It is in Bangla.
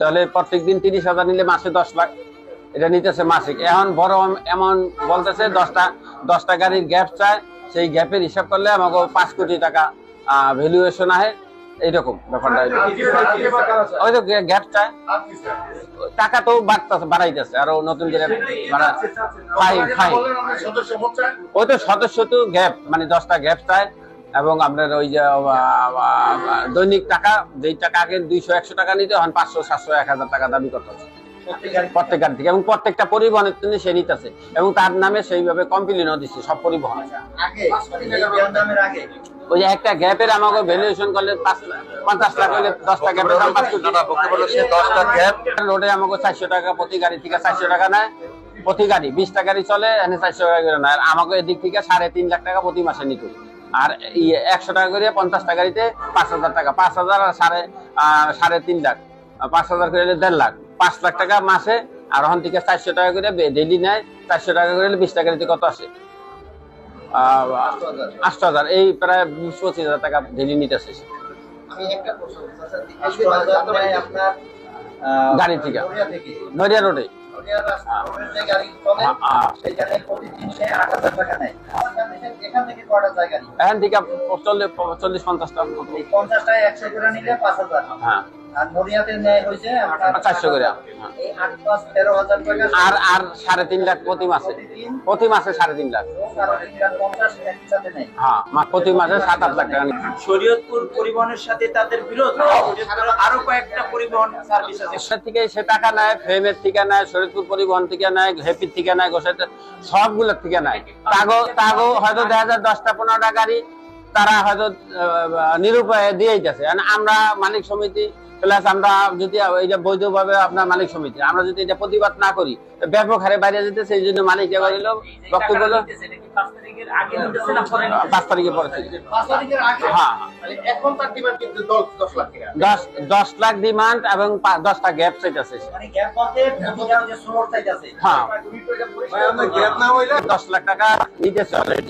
তাহলে প্রত্যেক দিন তিরিশ হাজার নিলে মাসে দশ লাখ। এটা নিতেছে মাসিক। এখন বড় এমন বলতেছে দশটা দশটা গাড়ির গ্যাপ চায়। সেই গ্যাপের হিসাব করলে আমাকে পাঁচ কোটি টাকা ভ্যালুয়েশন আহে এইরকম ব্যাপারটা ওই তো গ্যাপ চায়। টাকা তো বাড়তেছে বাড়াইতেছে। আরও নতুন করে বাড়া- ফাইন ফাইন। ওই তো সদস্য তো গ্যাপ মানে দশটা গ্যাপ চায়। এবং আপনার ওই যে দৈনিক টাকা যেই টাকা আগে দুইশো একশো টাকা নিতে এখন পাঁচশো সাতশো এক হাজার টাকা দাবি করতে হচ্ছে প্রত্যেক গাড়ি থেকে এবং প্রত্যেকটা পরিবহনের জন্য সে নিতেছে। এবং তার নামে সেইভাবে কমপ্লেনও দিচ্ছে সব পরিবহন। ওই যে একটা গ্যাপের আমাকে ভ্যালুয়েশন করলে পাঁচ লাখ- পঞ্চাশ লাখ হলে দশটা গ্যাপের দাম পাঁচ দশটা গ্যাপ। রোডে আমাকে চারশো টাকা প্রতি গাড়ি থেকে চারশো টাকা নেয় প্রতি গাড়ি। বিশটা গাড়ি চলে এখানে চারশো টাকা করে নেয়। আমাকে এদিক থেকে সাড়ে তিন লাখ টাকা প্রতি মাসে নিত। আর একশো টাকা করে পঞ্চাশটা গাড়িতে পাঁচ হাজার টাকা। পাঁচ হাজার আর সাড়ে সাড়ে তিন লাখ। পাঁচ হাজার করে দেড় লাখ। পাঁচ লাখ টাকা মাসে আর ওখান থেকে চারশো টাকা করে ডেলি নেয়। চারশো টাকা করে বিশটা গাড়িতে কত আসে? আটশো হাজার। এই প্রায় বিশ পঁচিশ হাজার টাকা ডেলি নিতেছে সে। আমি একটা প্রশ্ন করছি, স্যার, আশি হাজার নেয় আপনার আহ, গাড়ি থেকে। নড়িয়া রোডে। গাড়ি সেখানে আট হাজার টাকা নেয়। এখান থেকে- এখান থেকে চল্লিশ পঞ্চাশটা পঞ্চাশটায় একশো করে নিলে পাঁচ হাজার। হ্যাঁ। আর টাকা। আর আর সাড়ে তিন লাখ প্রতি মাসে। প্রতি মাসে সাড়ে তিন লাখ। কারও তিন লাখ পঞ্চাশ একসাথে নেয়। হ্যাঁ মা- প্রতি মাসে সাত আট লাখ টাকা শরীয়তপুর পরিবহনের সাথে তাদের বিরোধ? আরও কয়েকটা পরিবহন সার্ভিস আছে। সে থেকে সে টাকা নেয় ফ্রেমের থেকে নেয় শরীরপুর পরিবহন থেকে নেয় হেপির থেকে নেয় গোসের সবগুলোর থেকে নেয়। তাগো তাগো হয়তো দেখা যায় দশটা পনেরোটা গাড়ি তারা হয়তো নিরুপায় দিয়েই যাচ্ছে। আমরা মালিক সমিতি প্লাস আমরা যদি এই যে বৈধভাবে আপনার মালিক সমিতি আমরা যদি এটা প্রতিবাদ না করি ব্যাপক হারে বাইরে যেতে সেই জন্য মালিক এবার হলো বক্তব্য হলো পাঁচ তারিখে পরে হ্যাঁ মানে এখন তার ডিমান্ড কিন্তু দশ দশ লাখ ডিমান্ড এবং দশটা গ্যাপ মানে সোমর চাইতেছে। হ্যাঁ। না দশ লাখ টাকা নিতেছে অলরেডি